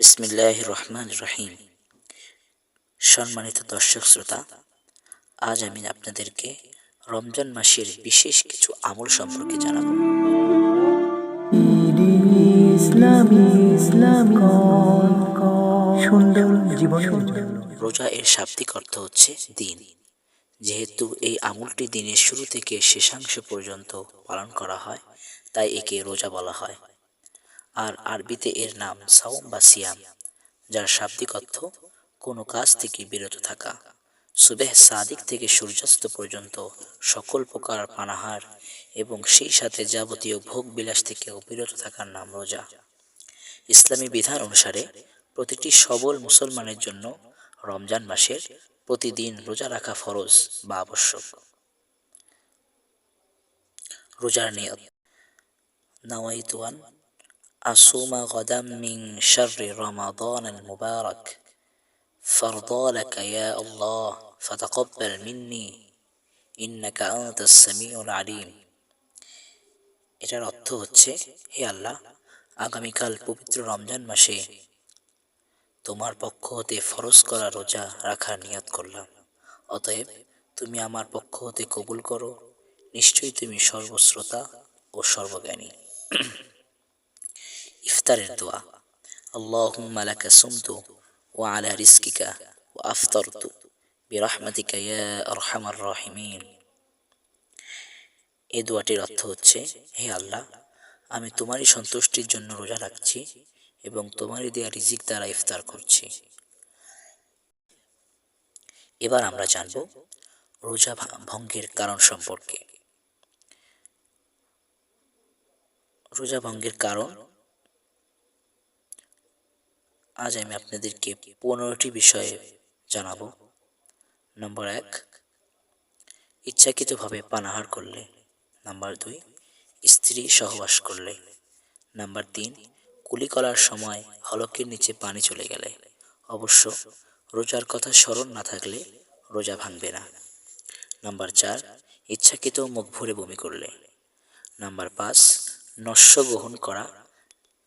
বিসমিল্লাহ রহমান রহিম সম্মানিত দর্শক শ্রোতা আজ আমি আপনাদেরকে রমজান মাসের বিশেষ কিছু আমল সম্পর্কে জানাব। রোজা এর শাব্দিক অর্থ হচ্ছে দিন। যেহেতু এই আমলটি দিনের শুরু থেকে শেষাংশ পর্যন্ত পালন করা হয় তাই একে রোজা বলা হয়। আর আরবিতে এর নাম সাওম বা সিয়াম, যার শাব্দিক অর্থ কোনো কাজ থেকে বিরত থাকা। সুবেহ সাদিক থেকে সূর্যাস্ত পর্যন্ত সকল প্রকার পানাহার এবং সেই সাথে যাবতীয় ভোগ বিলাস থেকে বিরত থাকার নাম রোজা। ইসলামী বিধান অনুসারে প্রতিটি সবল মুসলমানের জন্য রমজান মাসের প্রতিদিন রোজা রাখা ফরজ বা আবশ্যক। রোজার নিয়ত, নাওয়াইতুয়ান আসুমা গদাম মিন শাররি রমাদান المبارك فارضى لك يا الله فتقبل مني إنك أنت السميع العليم এটার অর্থ হচ্ছে হে আল্লাহ আগামীকাল পবিত্র রমজান মাসে তোমার পক্ষ হতে ফরজ করা রোজা রাখার নিয়ত করলাম অতএব তুমি আমার পক্ষ হতে কবুল করো নিশ্চয়ই তুমি সর্বশ্রোতা ও সর্বজ্ঞানী ইফতারের দোয়া। আল্লাহুম্মা লাকা সুমতু ওয়া আলা রিজকিকা ওয়া আফতারতু বিরহমাতিকা ইয়া আরহামার রাহিমিন। এই দোয়াটির অর্থ হচ্ছে, হে আল্লাহ, আমি তোমারই সন্তুষ্টির জন্য রোজা রাখছি এবং তোমারই দেয়া রিজিক দ্বারা ইফতার করছি। এবার আমরা জানব রোজা ভঙ্গের কারণ সম্পর্কে। রোজা ভঙ্গের কারণ আজ আমি আপনাদেরকে পনেরোটি বিষয়ে জানাব। নম্বর এক, ইচ্ছাকৃতভাবে পানাহার করলে। নাম্বার দুই, স্ত্রী সহবাস করলে। নাম্বার তিন কুলি করার সময় হলকের নিচে পানি চলে গেলে। অবশ্য রোজার কথা স্মরণ না থাকলে রোজা ভাঙবে না। নাম্বার চার, ইচ্ছাকৃত মুখ ভরে বমি করলে। নাম্বার পাঁচ, নস্য গ্রহণ করা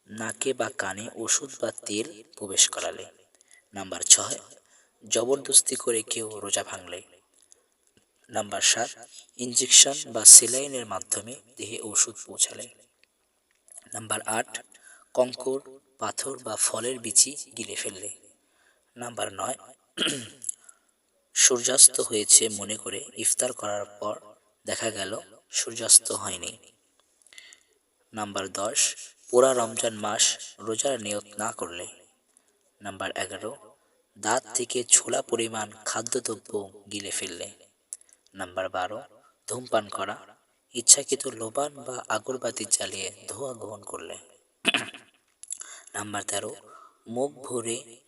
নাকে বা কানে ওষুধ বা তেল প্রবেশ করালে। নাম্বার ছয়, জবরদস্তি করে কেউ রোজা ভাঙলে। নাম্বার সাত ইঞ্জেকশন বা সেলাইনের মাধ্যমে দেহে ওষুধ পৌঁছালে। নাম্বার আট, কঙ্কর, পাথর বা ফলের বিচি গিলে ফেললে। নাম্বার নয়, সূর্যাস্ত হয়েছে মনে করে ইফতার করার পর দেখা গেল সূর্যাস্ত হয়নি। নাম্বার দশ পুরা রমজান মাস রোজার নিয়ত না করলে। নাম্বার এগারো, দাঁত থেকে ছোলা পরিমাণ খাদ্যদ্রব্য গিলে ফেললে। নাম্বার বারো, ধূমপান করা, ইচ্ছাকৃত লোবান বা আগরবাতি জ্বালিয়ে ধোঁয়া গ্রহণ করলে। নাম্বার তেরো, মুখ ভরে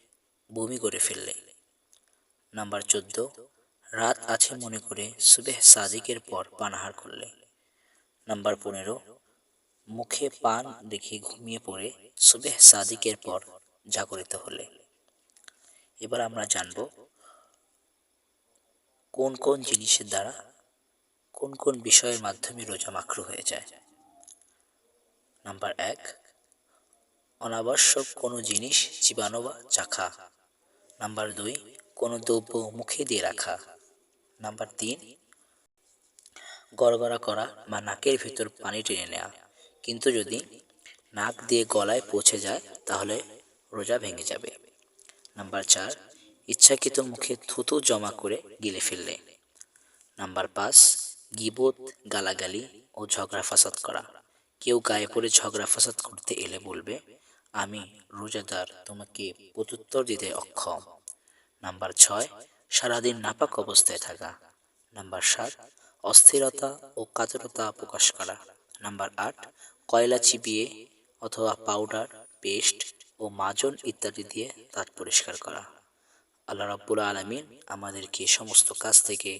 বমি করে ফেললে। নাম্বার চোদ্দ, রাত আছে মনে করে সুবেহ সাদিকের পর পানাহার করলে। নাম্বার পনেরো মুখে পান রেখে ঘুমিয়ে পড়ে সুবেহ সাদিকের পর জাগরিত হলে। এবার আমরা জানব, কোন কোন জিনিসের দ্বারা কোন কোন বিষয়ের মাধ্যমে রোজা মাকরু হয়ে যায়? নাম্বার এক, অনাবশ্যক কোনো জিনিস চিবানো বা চাখা। নাম্বার দুই, কোনো দ্রব্য মুখে দিয়ে রাখা। নাম্বার তিন, গড়গড়া করা বা নাকের ভিতর পানি টেনে নেওয়া। কিন্তু যদি নাক দিয়ে গলায় পৌঁছে যায়, তাহলে রোজা ভেঙে যাবে। নাম্বার চার, ইচ্ছাকৃত মুখে থুতু জমা করে গিলে ফেললে। নাম্বার পাঁচ, গিবত, গালাগালি ও ঝগড়া ফাসাদ করা। কেউ গায়ে পড়ে ঝগড়া ফাসাদ করতে এলে বলবে, আমি রোজাদার, তোমাকে প্রত্যুত্তর দিতে অক্ষম। নাম্বার ছয়, সারাদিন নাপাক অবস্থায় থাকা। নাম্বার সাত, অস্থিরতা ও কাতরতা প্রকাশ করা। নাম্বার আট কয়লা চিপিয়ে অথবা পাউডার পেস্ট ও মাজন ইত্যাদি দিয়ে দাঁত পরিষ্কার করা। আল্লাহ রাব্বুল আলমিন আমাদেরকে সমস্ত কাজ থেকে